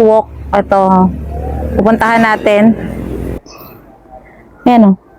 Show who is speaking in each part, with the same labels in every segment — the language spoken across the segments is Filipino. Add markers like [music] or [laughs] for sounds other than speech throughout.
Speaker 1: walk. Ito. Pupuntahan natin. Ayan o.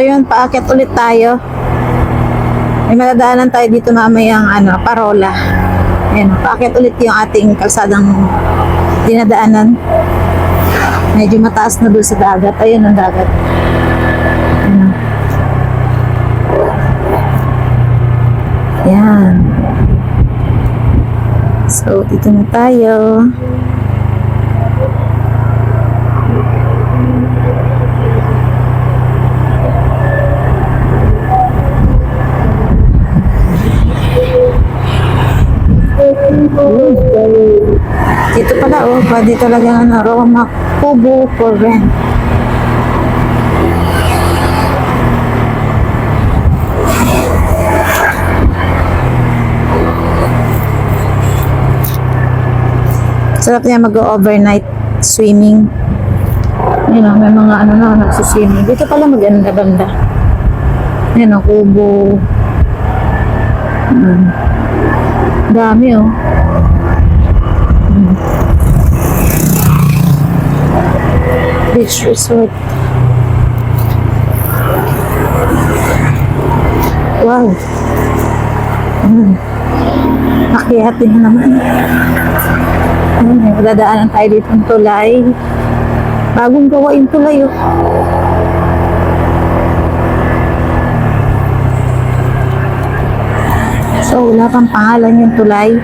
Speaker 1: So yun, paakyat ulit tayo. May madadaanan tayo dito mamayang ano, parola. Ayan, paakyat ulit yung ating kalsadang dinadaanan. Medyo mataas na doon sa dagat. Ayun ang dagat. Ayan. Yan. So, dito na tayo. Pwede talaga ano, Roma Kubo for rent. Sarap niya mag-overnight swimming. Yun know, may mga ano na, nagsiswimming. Dito pala maganda banda. Yan o, kubo. Hmm. Dami oh. Beach Resort. Wow. Hmm. Nakihatin na naman. Ayun, may madadaanan tayo dito ng tulay. Bagong gawa yung tulay, oh. So, wala pang pangalan yung tulay.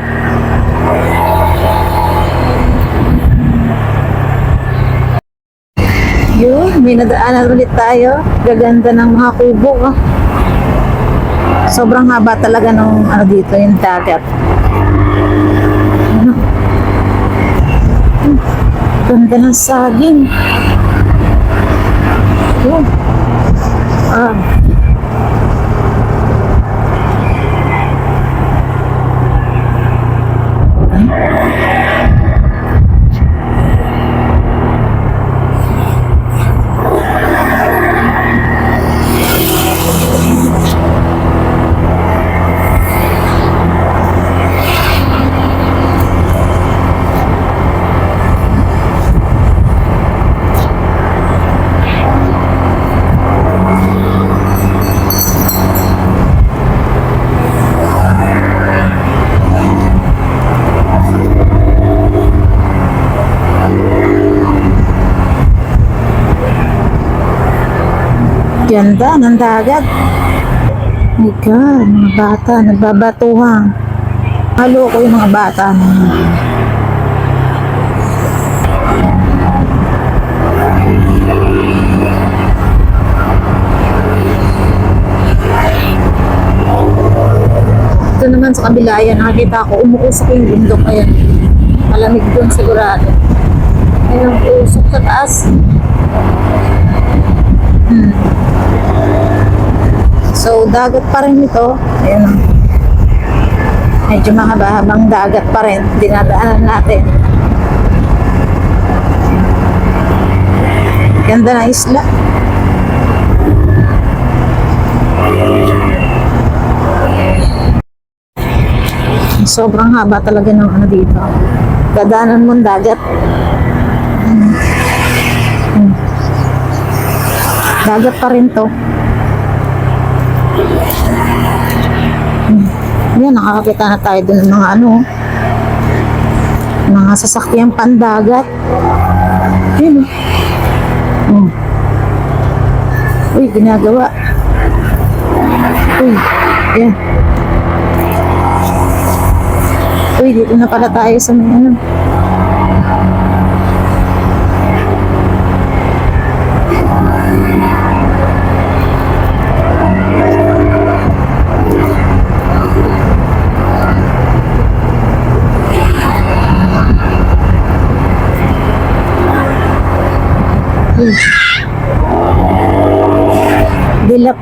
Speaker 1: Yun, may nadaanan ulit tayo. Gaganda ng mga kubo. Oh. Sobrang haba talaga ng ano dito, yung dagat. Ano? Ganda ng saging. Yun. Ah. Ganda ng dagat. My God, mga bata, nagbabatuhan. Halo ko yung mga bata na yun. Ito naman sa kabila, yan, nakakita ko, umuusok yung bundok, ayan. Malamig doon sigurado. Ayun, usok sa taas. So, dagat pa rin ito. Ayan. o. Medyo mahaba-habang dagat pa rin. Dinadaanan natin. Ganda ng isla. Sobrang haba talaga ng ano dito. Dadaanan mo ang dagat. Hmm. Hmm. Dagat pa rin to. Hmm. Yan, nakakakita na tayo dun ng mga ano, mga sasakyang pandagat. Yun. oh. Hmm. Uy, ginagawa. Uy, yan. Uy, Uy, dito na pala tayo sa may ano.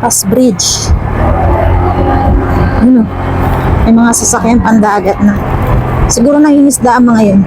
Speaker 1: Paz Bridge. Ano? May mga sasakyan pandagat na. Siguro nang inisda ang mga yun.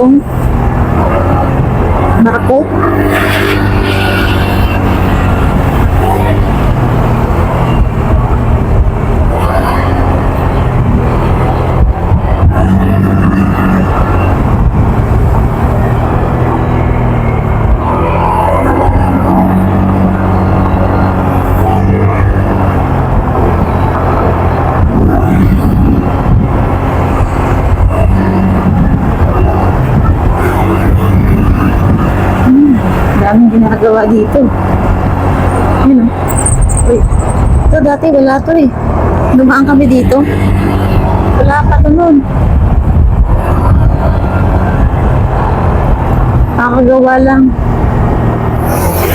Speaker 1: taong Ginagawa dito. Yun o. Uy. Ito dati wala to eh. Dumaan kami dito. Wala pa to nun. Nakakagawa lang.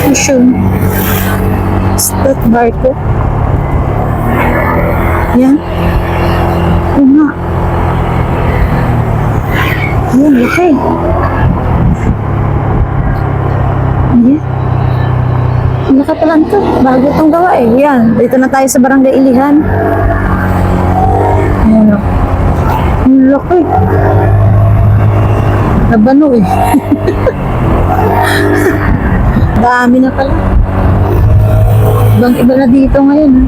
Speaker 1: Fusion. Start bar. Yan. Oo nga. Yan, laki. Ayan. Lang to. Bago itong gawa eh. Yan. Dito na tayo sa barangay Ilihan. Ayan o. Ang laki. Nabano eh. [laughs] Dami na pala. Ibang iba na dito ngayon.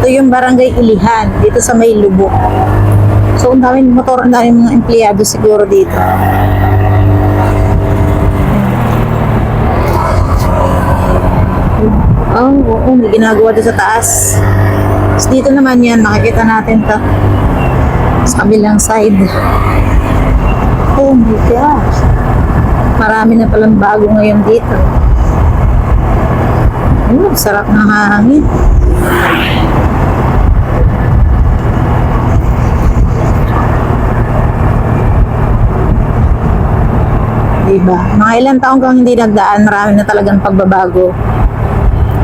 Speaker 1: Ito yung barangay Ilihan. Dito sa may lubok. So, ang daming motor, ang daming mga empleyado siguro dito. Oh, oo, may ginagawa doon sa taas. Tapos dito naman yan, makikita natin to. Sa kabilang side. Oh my gosh. Marami na palang bago ngayon dito. Oh, sarap ng hangin. Diba? Mga ilang taong kang hindi nagdaan, marami na talagang pagbabago.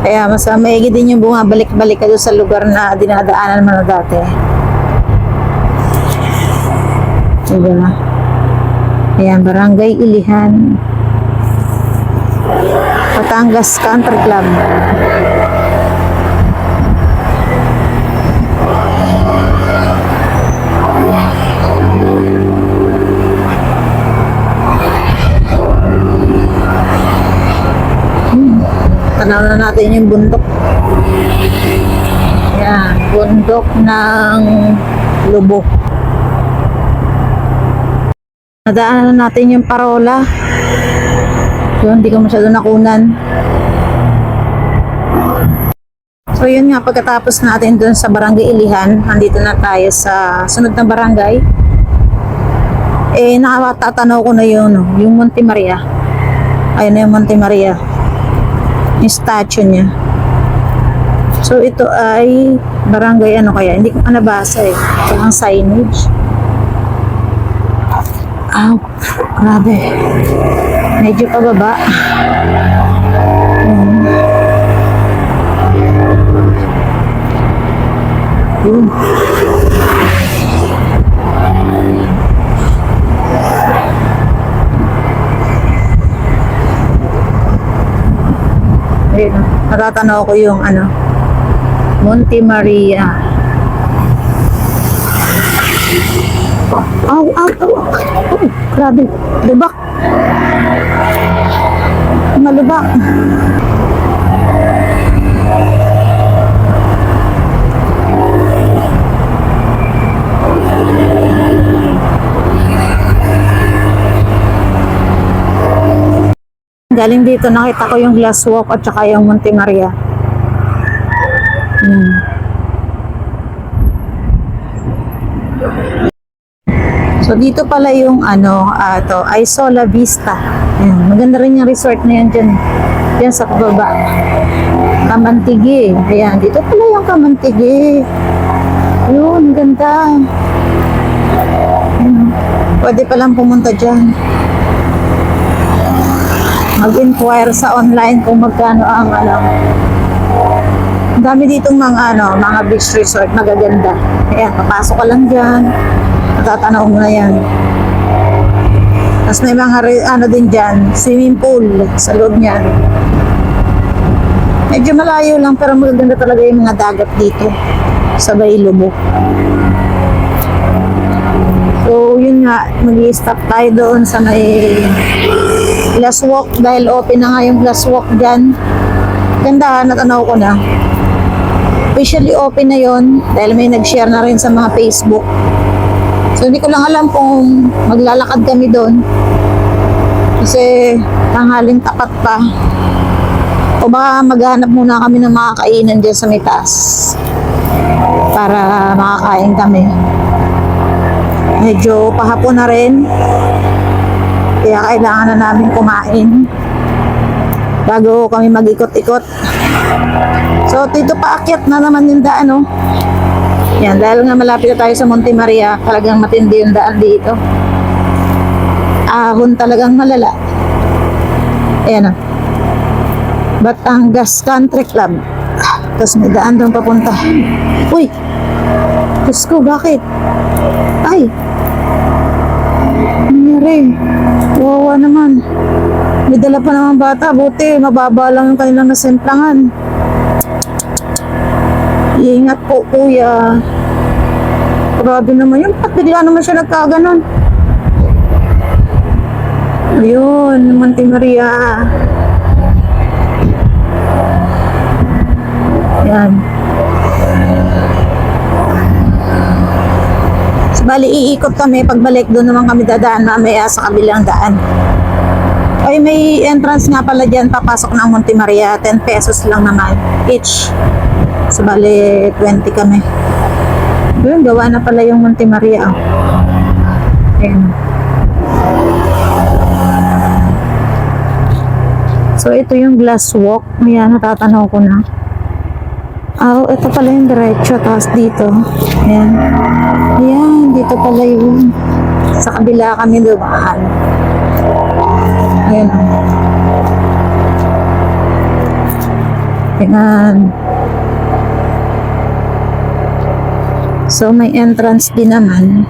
Speaker 1: Kaya mas maigi din yung bumabalik-balik ka doon sa lugar na dinadaanan mo na dati. Diba? Ayan, Barangay Ilihan. Batangas Country Club. Tanaw na natin yung bundok. Yan, bundok ng Lubo. Nadaanan na natin yung parola. So, hindi ko masyado nakunan. So, yun nga, pagkatapos natin dun sa barangay Ilihan, nandito na tayo sa sunod na barangay. Eh, nakatatanaw ko na yun, no, yung Monte Maria. Ayun na yung Monte Maria yung statue niya. So, ito ay barangay ano kaya? Hindi ko pa nabasa eh. Ito ang signage. Aw, grabe. Medyo pababa. Hmm. Yun. Ayun, natatanaw ko yung ano, Monte Maria. Aw, aw, aw. Oh, grabe. Lubak. Malubak. Galing dito nakita ko yung glass walk at saka yung Monte Maria. Hmm. So dito pala yung ano, ah to, Isola Vista. Ayan, maganda rin yung resort na yan dyan. Dyan sa baba. Kamantigi. Ayan, dito pala yung Kamantigi. Yun, ganda. Ayan, pwede palang pumunta dyan. Mag-inquire sa online kung magkano ang ano. Ang dami ditong mga ano, mga beach resort magaganda. Ayan, papasok ka lang dyan. Matatanaw mo na yan. Tapos may mga ano din dyan, swimming pool sa loob niyan. Medyo malayo lang pero magaganda talaga yung mga dagat dito sa Baylubo. So, yun nga, mag-stop tayo doon sa may glass walk dahil open na nga yung glass walk dyan. Ganda, natanaw ko na. Officially open na yon dahil may nag-share na rin sa mga Facebook. So, hindi ko lang alam kung maglalakad kami doon. Kasi tanghaling tapat pa. O baka maghanap muna kami ng mga kainan dyan sa may taas. Para makakain kami. Medyo pahapon na rin. Kaya kailangan na namin kumain. Bago kami mag-ikot-ikot. So, dito paakyat na naman yung daan, no? Yan, dahil nga malapit na tayo sa Monte Maria, talagang matindi yung daan dito. Ahon talagang malala. Ayan, o. Batangas Country Club. Tapos may daan doon papunta. Uy! Diyos ko, bakit? Ay! Nangyari? Wawa naman. May dala pa naman bata. Buti, mababa lang yung kanilang nasemplangan. Iingat po, kuya. Grabe naman yun. Ba't bigla naman siya nagkaganon? Ayun, Monte Maria. Yan. Bali, iikot kami. Pagbalik doon naman kami dadaan mamaya sa kabilang daan. Ay, may entrance nga pala dyan. Papasok ng Monte Maria. 10 pesos lang naman. Each. So, bali, 20 kami. Yun, gawa na pala yung Monte Maria. Oh. Ayan. So, ito yung glass walk. Ayan, natatanaw ko na. Ah, oh, ito pala yung diretso. Tapos dito. Ayan. Ayan, dito pala yung sa kabila kami dumaan. Ayan. Ayan. So, may entrance din naman.